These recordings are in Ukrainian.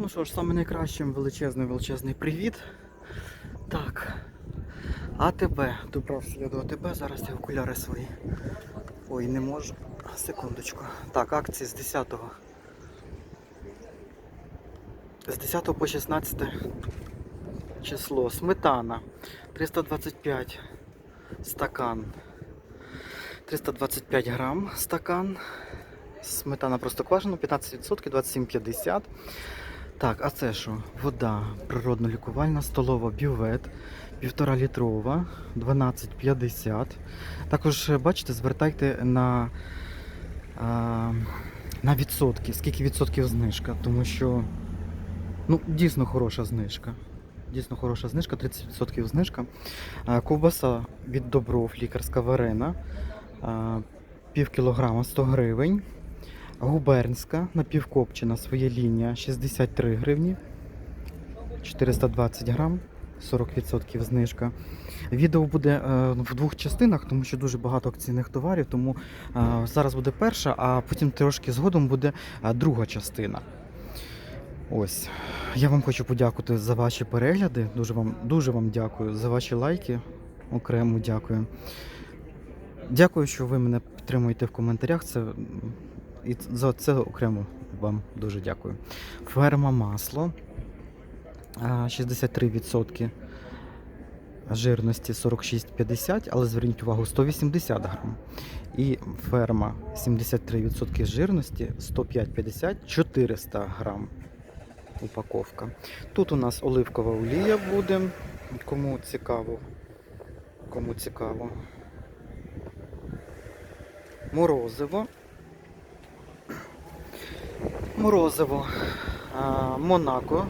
Ну що ж, саме найкращим величезний величезний привіт. Так. АТБ. Добрав сліду АТБ, зараз я окуляри свої. Ой, не можу. Секундочку. Так, акції з 10. З 10 по 16 число. Сметана 325 стакан. 325 грам стакан. Сметана просто квашена, 15%, 27,50. Так, а це що? Вода природно-лікувальна, столова бювет, 1,5 літрова, 12,50. Також, е, бачите, звертайте на, на відсотки, скільки відсотків знижка, тому що ну, дійсно хороша знижка. Дійсно хороша знижка, 30% знижка. А, Ковбаса від Добров, лікарська варена, а, пів кілограма 100 гривень. Губернська напівкопчена своя лінія 63 гривні, 420 грам, 40% знижка. Відео буде е, в двох частинах, тому що дуже багато акційних товарів. Тому е, зараз буде перша, а потім трошки згодом буде е, друга частина. Ось. Я вам хочу подякувати за ваші перегляди. Дуже вам, дуже вам дякую за ваші лайки. Окремо дякую. Дякую, що ви мене підтримуєте в коментарях. Це і за це окремо вам дуже дякую. Ферма масло. 63% жирності 46,50, але зверніть увагу 180 грам. І ферма 73% жирності 105,50, 400 грам упаковка. Тут у нас оливкова олія буде. Кому цікаво. Кому цікаво. Морозиво. Морозиво. Монако.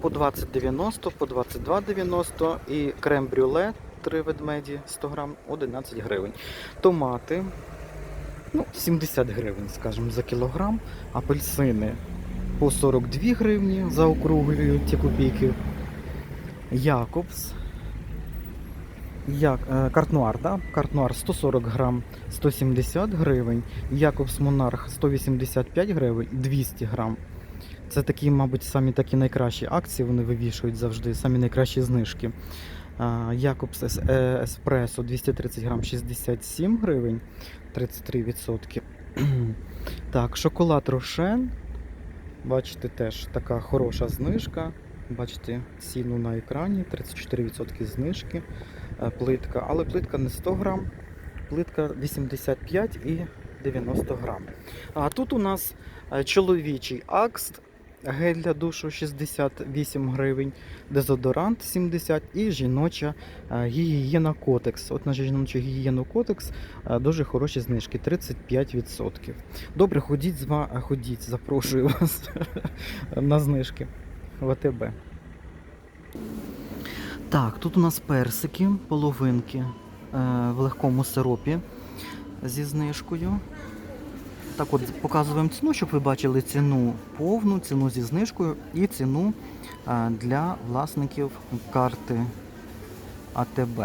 По 20,90, по 22,90 і крем-брюле 3 ведмеді 100 грам 11 гривень. Томати ну, 70 гривень, скажімо, за кілограм. Апельсини по 42 гривні за округлюю ті копійки. Якобс. Як, е, картнуар, да? Картнуар 140 грам 170 гривень. Якобс Монарх 185 гривень 200 грам. Це такі, мабуть, самі такі найкращі акції, вони вивішують завжди, самі найкращі знижки. Якобс е, Еспресо 230 грам 67 гривень, 33%. так, шоколад Рошен. Бачите, теж така хороша знижка. Бачите ціну на екрані, 34% знижки. Е, Плитка, але плитка не 100 грам, плитка 85 і 90 грам. А тут у нас е, чоловічий акст, гель для душу 68 гривень, дезодорант 70 і жіноча е, гігієна котекс. От на жіночу гігієну котекс дуже хороші знижки 35%. Добре, ходіть, ходіть, запрошую вас на знижки в АТБ. Так, тут у нас персики, половинки е, в легкому сиропі зі знижкою. Так от показуємо ціну, щоб ви бачили ціну повну, ціну зі знижкою і ціну е, для власників карти АТБ.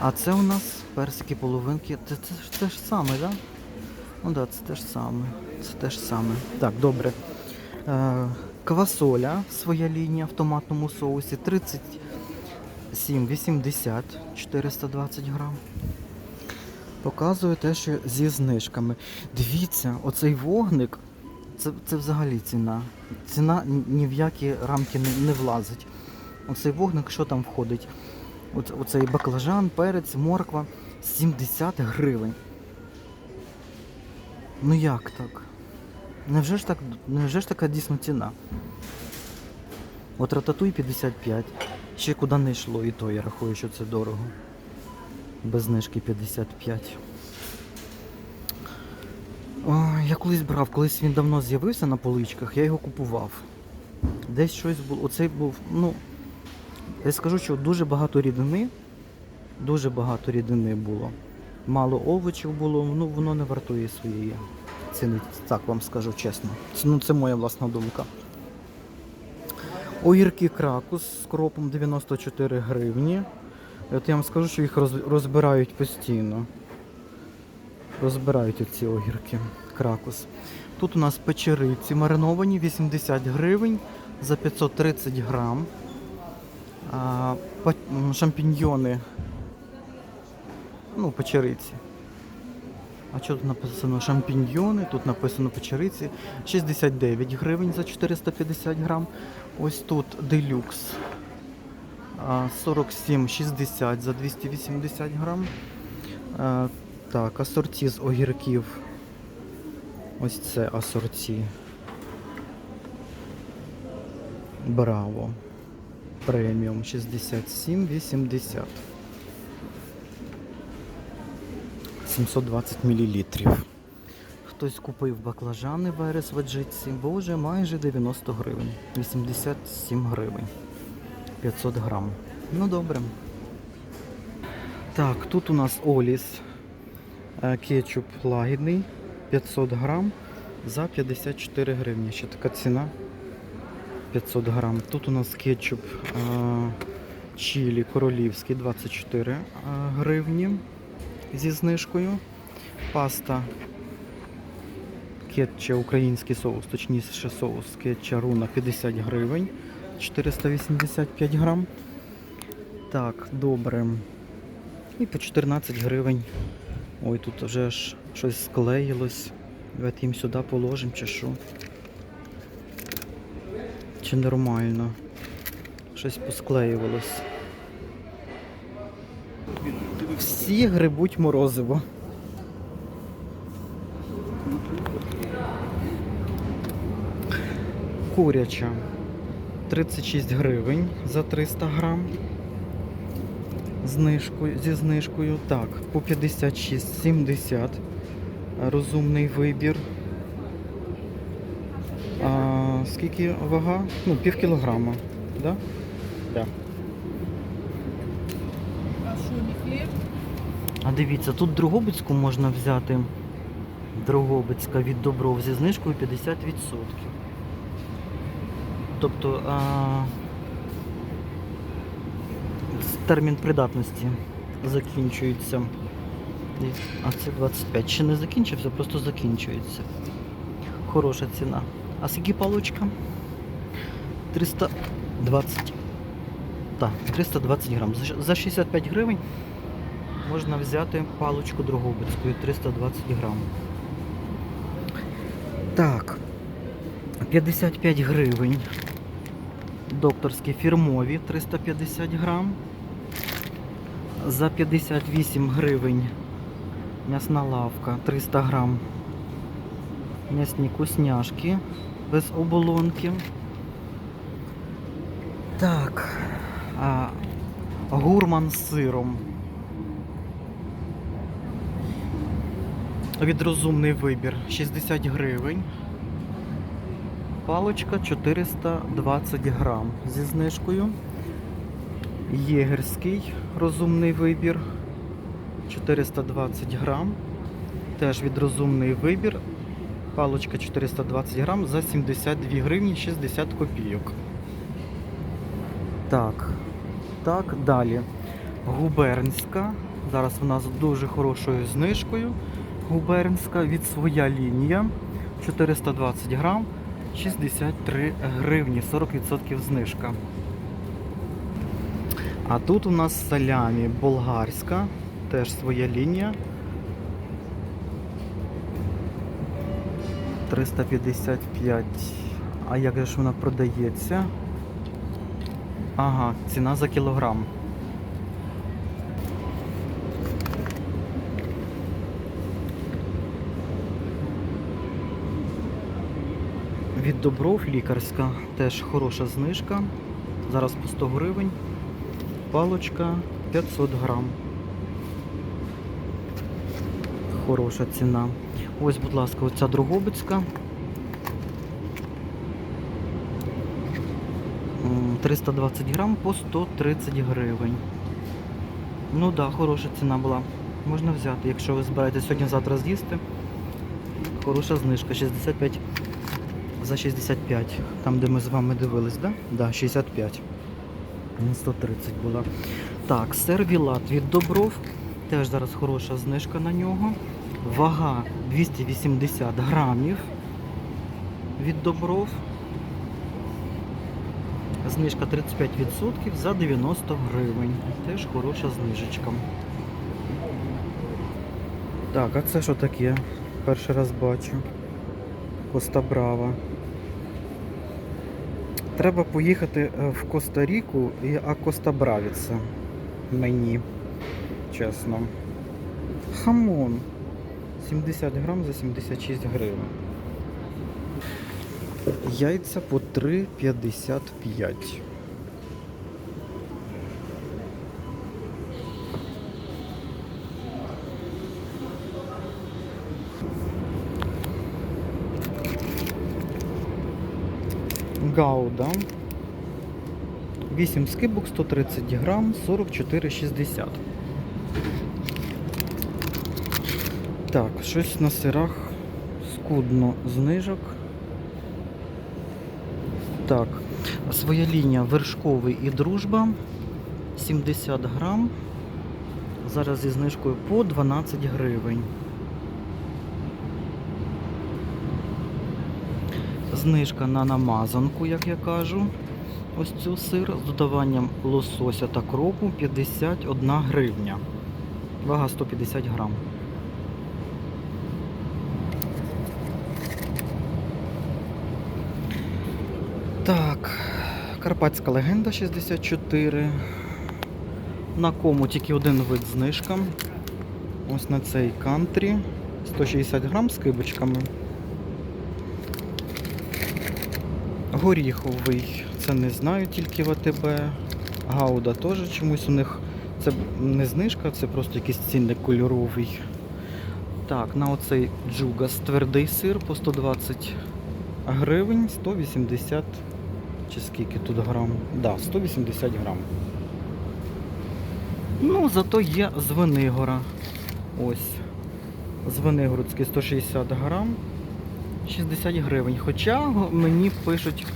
А це у нас персики, половинки. Це, це, те ж саме, так? Да? Ну так, да, це те ж саме. Це те ж саме. Так, добре. Е, Квасоля, своя лінія в томатному соусі 37,80 420 грам. Показую те, що зі знижками. Дивіться, оцей вогник, це, це взагалі ціна. Ціна ні в які рамки не, не влазить. Оцей вогник, що там входить? Оце- Оцей баклажан, перець, морква 70 гривень. Ну як так? Невже ж так, невже ж така дійсно ціна? От рататуй 55. Ще куди не йшло, і то я рахую, що це дорого. Без знижки 55. Ой, я колись брав, колись він давно з'явився на поличках, я його купував. Десь щось було. Оцей був, ну. Я скажу, що дуже багато рідини. Дуже багато рідини було. Мало овочів було, ну воно не вартує своєї ціни, так вам скажу чесно. Ну, це моя власна думка. Огірки кракус з кропом 94 гривні. От я вам скажу, що їх розбирають постійно. Розбирають ці огірки кракус. Тут у нас печериці мариновані 80 гривень за 530 грам. Шампіньйони. Ну, печериці. А що тут написано? Шампіньйони, тут написано печериці. 69 гривень за 450 грам. Ось тут делюкс. 47,60 за 280 грам. Так, асорті з огірків. Ось це асорті. Браво. Преміум 67,80. 720 мл. Хтось купив баклажани верес в аджитці. Боже, майже 90 гривень. 87 гривень. 500 грам. Ну добре. Так, тут у нас Оліс. Е, Кетчуп лагідний. 500 грам за 54 гривні. Ще така ціна. 500 грам. Тут у нас кетчуп е, чилі королівський 24 е, гривні зі знижкою. Паста кетча український соус, точніше соус кетча руна 50 гривень, 485 грам. Так, добре. І по 14 гривень. Ой, тут вже ж щось склеїлось. Давайте їм сюди положимо чи що. Чи нормально? Щось посклеювалось. Всі грибуть морозиво. Куряча 36 гривень за 300 грам. Знижкою, зі знижкою. Так, по 56,70. Розумний вибір. А, скільки вага? Ну, пів кілограма. Да? Да. А що, не хліб? А дивіться, тут Дрогобицьку можна взяти. Дрогобицька від Добров зі знижкою 50%. Тобто а, термін придатності закінчується. А це 25. Ще не закінчився, просто закінчується. Хороша ціна. А скільки палочка? 320. Так, 320 грам. За 65 гривень можна взяти паличку Дрогобицької 320 грам. Так, 55 гривень. Докторські фірмові 350 грам. За 58 гривень м'ясна лавка 300 грам. М'ясні кусняшки без оболонки. Так. А, гурман з сиром. Від розумний вибір 60 гривень. Палочка 420 грам зі знижкою. Єгерський розумний вибір 420 грам. Теж від розумний вибір. Палочка 420 грам за 72 гривні 60 копійок. Так. Так, далі. Губернська. Зараз вона з дуже хорошою знижкою. Губернська від своя лінія 420 грам 63 гривні, 40% знижка. А тут у нас салямі болгарська, теж своя лінія. 355. А як же ж вона продається? Ага, ціна за кілограм. Від Добров лікарська теж хороша знижка. Зараз по 100 гривень. Палочка 500 грам. Хороша ціна. Ось, будь ласка, оця Дрогобицька. 320 грам по 130 гривень. Ну так, да, хороша ціна була. Можна взяти, якщо ви збираєтесь сьогодні-завтра з'їсти. Хороша знижка, 65 за 65. Там, де ми з вами дивились? Да? Да, 65. 130 була. Так, сервілат від Добров. Теж зараз хороша знижка на нього. Вага 280 грамів. від Добров. Знижка 35% за 90 гривень. Теж хороша знижечка. Так, а це що таке? Перший раз бачу. Коста Брава. Треба поїхати е, в Коста-Ріку і акостабравіться мені, чесно. Хамон. 70 грам за 76 гривень. Яйця по 3,55. Гауда. 8 скибок, 130 грам, 44,60. Так, щось на сирах скудно знижок. Так, своя лінія вершковий і дружба 70 грам. Зараз зі знижкою по 12 гривень. Знижка на намазанку, як я кажу. Ось цю сир з додаванням лосося та кропу 51 гривня. Вага 150 грам. Так, Карпатська легенда 64. На кому тільки один вид знижка. Ось на цей кантрі. 160 грам з кибочками. Горіховий, це не знаю, тільки в АТБ. Гауда теж чомусь у них це не знижка, це просто якийсь цінник кольоровий. Так, на оцей джугас твердий сир по 120 гривень, 180 чи скільки тут грам? Да, 180 грам. Ну, зато є з Венигора. Ось. З Венигородський 160 грам. 60 гривень. Хоча мені пишуть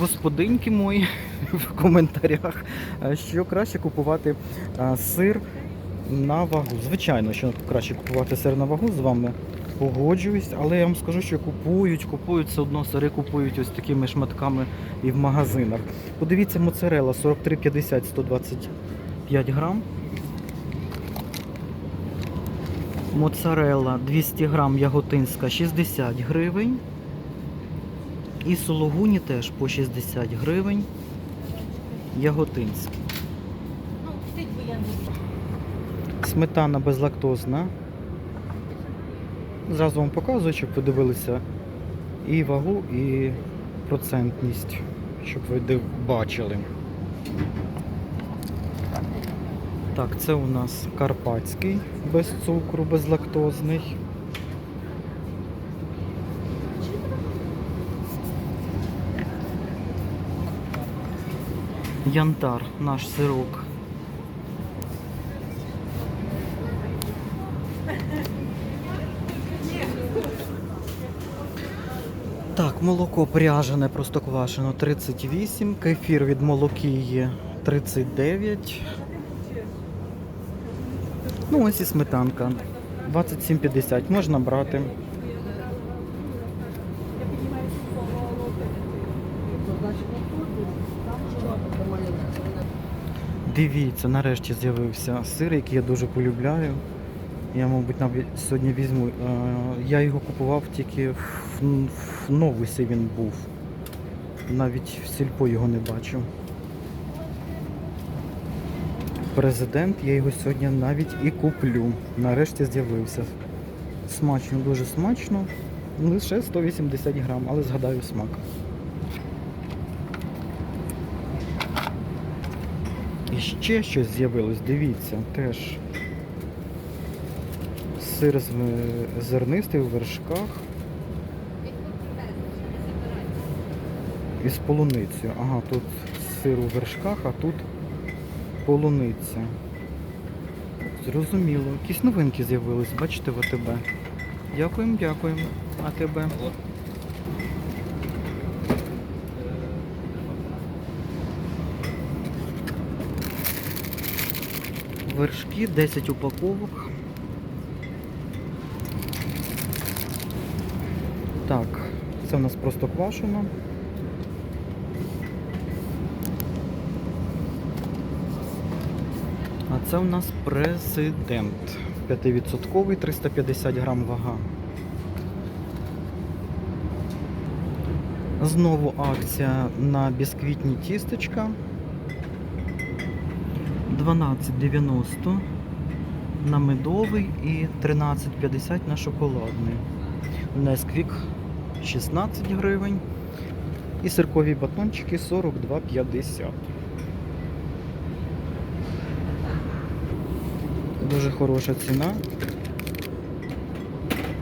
господинки мої в коментарях, е, що краще купувати е, сир на вагу. Звичайно, що краще купувати сир на вагу з вами погоджуюсь, але я вам скажу, що купують, купують все одно сири купують ось такими шматками і в магазинах. Подивіться, моцарела 43,50 125 грам. Моцарелла 200 грам яготинська 60 гривень. І сологуні теж по 60 гривень. Яготинські. Сметана безлактозна. Зразу вам показую, щоб ви дивилися і вагу, і процентність, щоб ви бачили. Так, це у нас карпатський без цукру, безлактозний. Янтар, наш сирок. Так, молоко пряжене, просто квашено 38, кефір від молокії 39. Ну, ось і сметанка. 27,50 можна брати. Дивіться, нарешті з'явився сир, який я дуже полюбляю. Я, мабуть, навіть сьогодні візьму. Е, Я його купував тільки в, в новусі він був. Навіть в сільпо його не бачив. Президент, я його сьогодні навіть і куплю. Нарешті з'явився. Смачно, дуже смачно. Лише 180 грам, але згадаю смак. І ще щось з'явилось, дивіться, теж сир з зернистий у вершках із полуницею. Ага, тут сир у вершках, а тут полуниця. Зрозуміло. Якісь новинки з'явились, бачите, в АТБ. Дякуємо, дякуємо. АТБ. Вершки 10 упаковок. Так, це у нас просто квашено. Це у нас президент. 5% 350 грам вага. Знову акція на бісквітні тістечка. 12,90 на медовий і 13,50 на шоколадний. Несквік 16 гривень. І сиркові батончики 42,50. Дуже хороша ціна.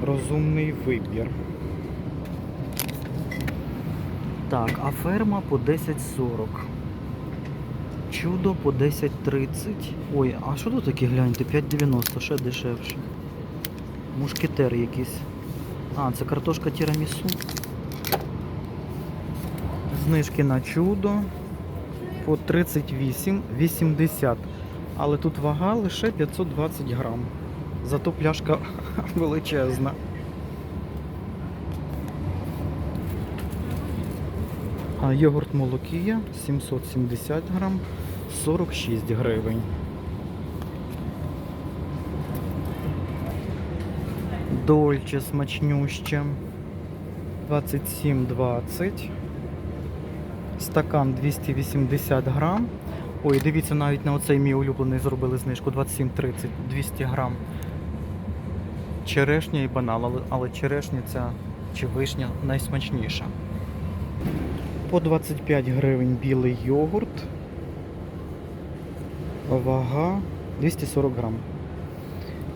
Розумний вибір. Так, а ферма по 10,40. Чудо по 10,30. Ой, а що тут таке гляньте? 5,90, ще дешевше. Мушкетер якийсь. А, це картошка тірамісу. Знижки на чудо по 38,80. Але тут вага лише 520 грам. Зато пляшка величезна. А йогурт молокія 770 грам 46 гривень. Дольче смачнюще 27,20. Стакан 280 грам. Ой, дивіться, навіть на оцей мій улюблений зробили знижку 27,30, 200 грам. Черешня і банан, але, але черешня ця чи вишня найсмачніша. По 25 гривень білий йогурт. Вага 240 грам.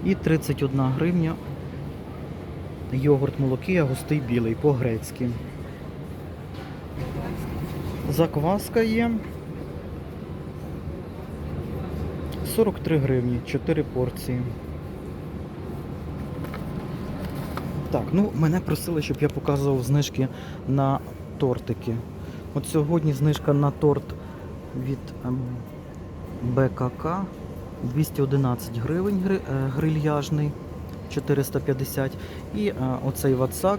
І 31 гривня йогурт молокія густий білий по-грецьки. Закваска є. 43 гривні, 4 порції. Так, ну мене просили, щоб я показував знижки на тортики. От сьогодні знижка на торт від ем, БКК 211 гривень гри- е, грильяжний 450 і е, оцей ватсак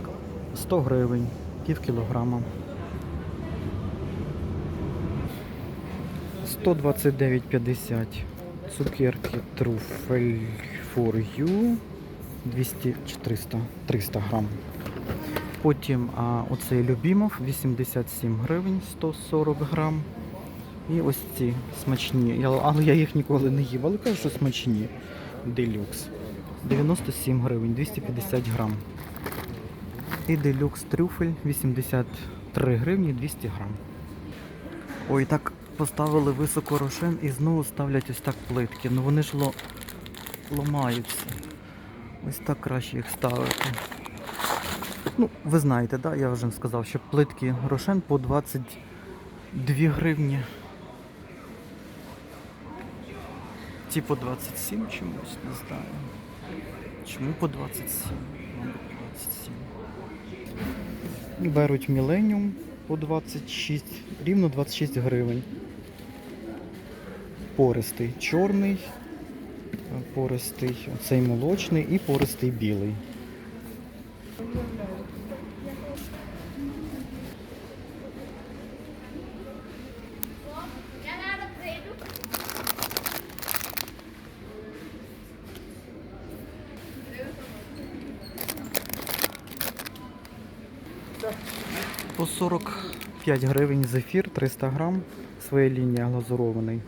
100 гривень, пів кілограма. 129,50 цукерки труфель for you 200 чи 300, 300 грам. Потім а, оцей Любімов 87 гривень 140 грам. І ось ці смачні. Але я їх ніколи не їв, але кажу, що смачні. Делюкс. 97 гривень, 250 грам. І делюкс трюфель 83 гривні 200 грам. Ой, так поставили високо рошен і знову ставлять ось так плитки. Ну вони ж ло... ломаються. Ось так краще їх ставити. Ну, ви знаєте, да? я вже сказав, що плитки рошен по 22 гривні. Ті по 27 чомусь, не знаю. Чому по 27? Мабуть, 27. Беруть міленіум по 26, рівно 26 гривень. Пористий чорний, пористий оцей молочний і пористий білий. По 45 гривень зефір, 300 грам, своя лінія глазурований.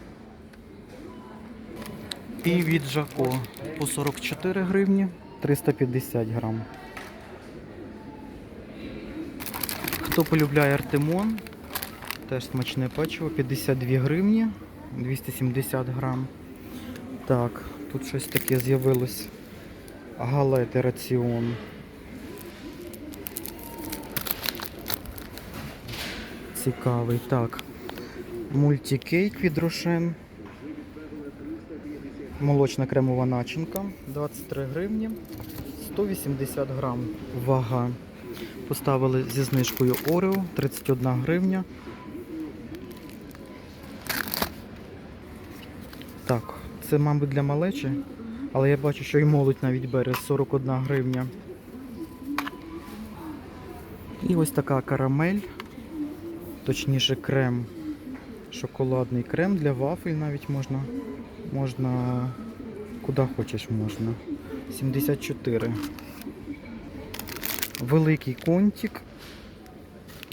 І від Жако по 44 гривні, 350 грам. Хто полюбляє Артемон, теж смачне печиво, 52 гривні, 270 грам. Так, тут щось таке з'явилось. Галети раціон. Цікавий. Так. Мультикейк від Рошен. Молочна кремова начинка 23 гривні, 180 грам вага. Поставили зі знижкою Орео 31 гривня. Так, це, мабуть, для малечі, але я бачу, що і молодь навіть бере 41 гривня. І ось така карамель, точніше крем, шоколадний крем для вафель навіть можна. Можна куди хочеш можна. 74. Великий контик.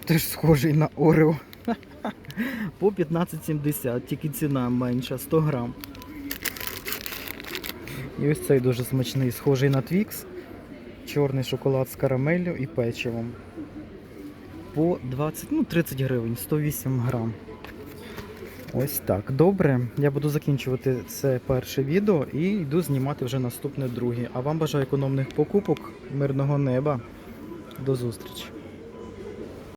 Теж схожий на Орео. По 15,70, тільки ціна менша, 100 грам. І ось цей дуже смачний, схожий на Твікс. Чорний шоколад з карамеллю і печивом. По 20, ну 30 гривень, 108 грам. Ось так. Добре. Я буду закінчувати це перше відео і йду знімати вже наступне друге. А вам бажаю економних покупок, мирного неба. До зустрічі.